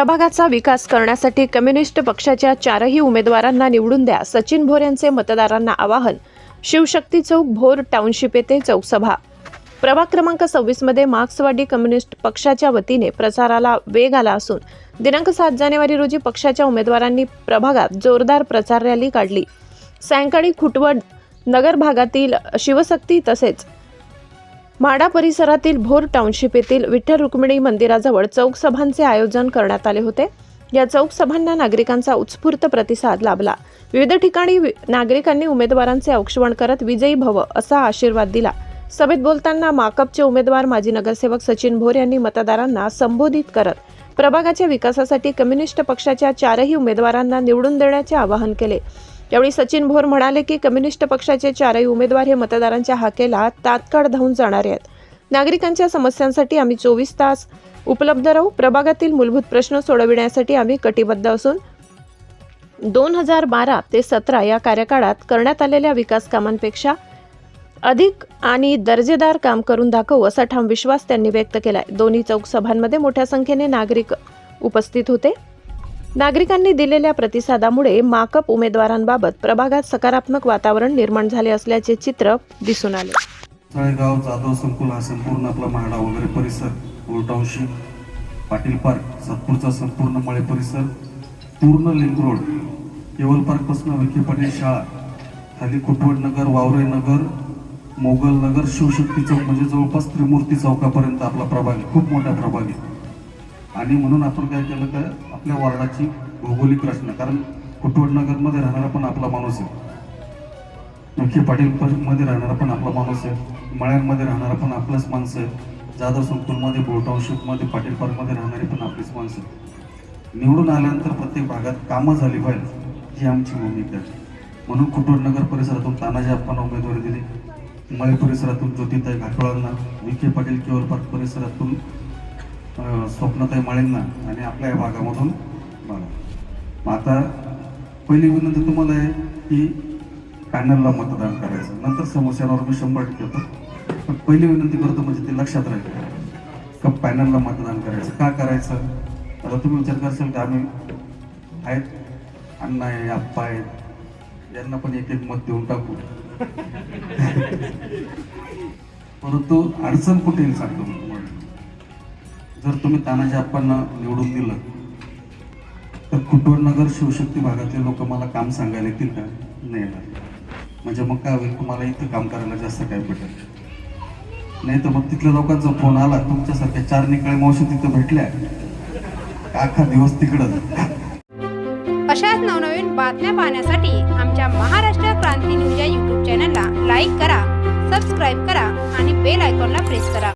प्रभागाचा विकास करण्यासाठी कम्युनिस्ट पक्षाच्या चारही उमेदवारांना निवडून द्या सचिन भोर यांचे मतदारांना आवाहन शिवशक्ती चौक भोर टाउनशिप येथे चौकसभा. प्रभाग क्रमांक सव्वीसमध्ये मार्क्सवादी कम्युनिस्ट पक्षाच्या वतीने प्रचाराला वेग आला असून दिनांक सात जानेवारी रोजी पक्षाच्या उमेदवारांनी प्रभागात जोरदार प्रचार रॅली काढली. सायंकाळी खुटवड नगर भागातील शिवशक्ती तसेच माडा परिसरातील भोर टाउनशिप येथील विठ्ठल रुक्मिणी मंदिराजवळ चौक सभांचे आयोजन करण्यात आले होते. या चौक सभांना नागरिकांचा उत्स्फूर्त प्रतिसाद लाभला. विविध ठिकाणी नागरिकांनी उमेदवारांचे औक्षवण करत विजयी भव असा आशीर्वाद दिला. सभेत बोलताना माकपचे उमेदवार माजी नगरसेवक सचिन भोर यांनी मतदारांना संबोधित करत प्रभागाच्या विकासासाठी कम्युनिस्ट पक्षाच्या चारही उमेदवारांना निवडून देण्याचे आवाहन केले. यावेळी सचिन भोर म्हणाले की कम्युनिस्ट पक्षाचे चारही उमेदवार हे मतदारांच्या हाकेला तात्काळ धावून जाणारे आहेत. नागरिकांच्या समस्यांसाठी आम्ही चोवीस तास उपलब्ध राहू. प्रभागातील मूलभूत प्रश्न सोडविण्यासाठी आम्ही कटिबद्ध असून दोन हजार बारा ते सतरा या कार्यकाळात करण्यात आलेल्या विकास कामांपेक्षा अधिक आणि दर्जेदार काम करून दाखवू असा ठाम विश्वास त्यांनी व्यक्त केलाय. दोन्ही चौक सभांमध्ये मोठ्या संख्येने नागरिक उपस्थित होते. नागरिकांनी दिलेल्या प्रतिसादामुळे माकप उमेदवारांबाबत प्रभागात सकारात्मक वातावरण निर्माण झाले असल्याचे चित्र दिसून आले. तळेगाव जाधव संकुल हा संपूर्ण आपला म्हाडा वगैरे परिसर ओल्ड पाटील पार्क सातपूरचा संपूर्ण मळे परिसर पूर्ण लिंक रोड केवल पार्कपासून विखे पाटील शाळा खाली कुटवड नगर वावरे नगर मोगल नगर शिवशक्ती चौक म्हणजे जवळपास त्रिमूर्ती चौकापर्यंत आपला प्रभाग आहे. खूप मोठा प्रभाग आहे. आणि म्हणून आपण काय केलं तर आपल्या वॉर्डाची भौगोलिक रचना कारण कुटवडनगरमध्ये राहणारा पण आपला माणूस आहे. विखे पाटील मध्ये राहणारा पण आपला माणूस आहे. मळ्यांमध्ये राहणारा पण आपलाच माणसं आहे. जाधव संकुलमध्ये बोर पाटील पार्कमध्ये राहणारी पण आपलीच माणसं आहेत निवडून आल्यानंतर प्रत्येक भागात कामं झाली पाहिजे ही आमची भूमिका आहे. म्हणून कुटोड परिसरातून तानाजी आप्पांना उमेदवारी दिली. मळे परिसरातून ज्योतिताई घाटोळांना विखे पाटील केवळ पार्क परिसरातून स्वप्नताई माळेंना आणि आपल्या या भागामधून मला. मग आता पहिली विनंती तुम्हाला आहे की पॅनलला मतदान करायचं. नंतर समस्यांवर मी शंभर टक्के होतो पण पहिली विनंती करतो म्हणजे ते लक्षात राहील. का पॅनलला मतदान करायचं? का करायचं? आता तुम्ही विचार करशाल का आम्ही आहेत अण्णा आहे आप्पा आहेत. यांना पण एक एक मत देऊन टाकू. परंतु अडचण कुठे येईल सांगतो जर तुम्ही तानाजी आप्पांना निवडून दिलं तर कुटुरनगर शिवशक्ती भागातले लोक मला काम सांगायला येतील का? नाही येणार. म्हणजे मग काय होईल? तुम्हाला इथं काम करायला जास्त काय भेटेल? नाही तर मग तिथल्या लोकांचा फोन आला तुमच्यासारख्या चार निकाळे मावशी तिथं भेटल्या. का अख्खा दिवस तिकडं. अशाच नवनवीन बातम्या पाहण्यासाठी आमच्या महाराष्ट्र क्रांती न्यूज या यूट्यूब चॅनलला लाईक करा सबस्क्राईब करा आणि बेल आयकॉनला प्रेस करा.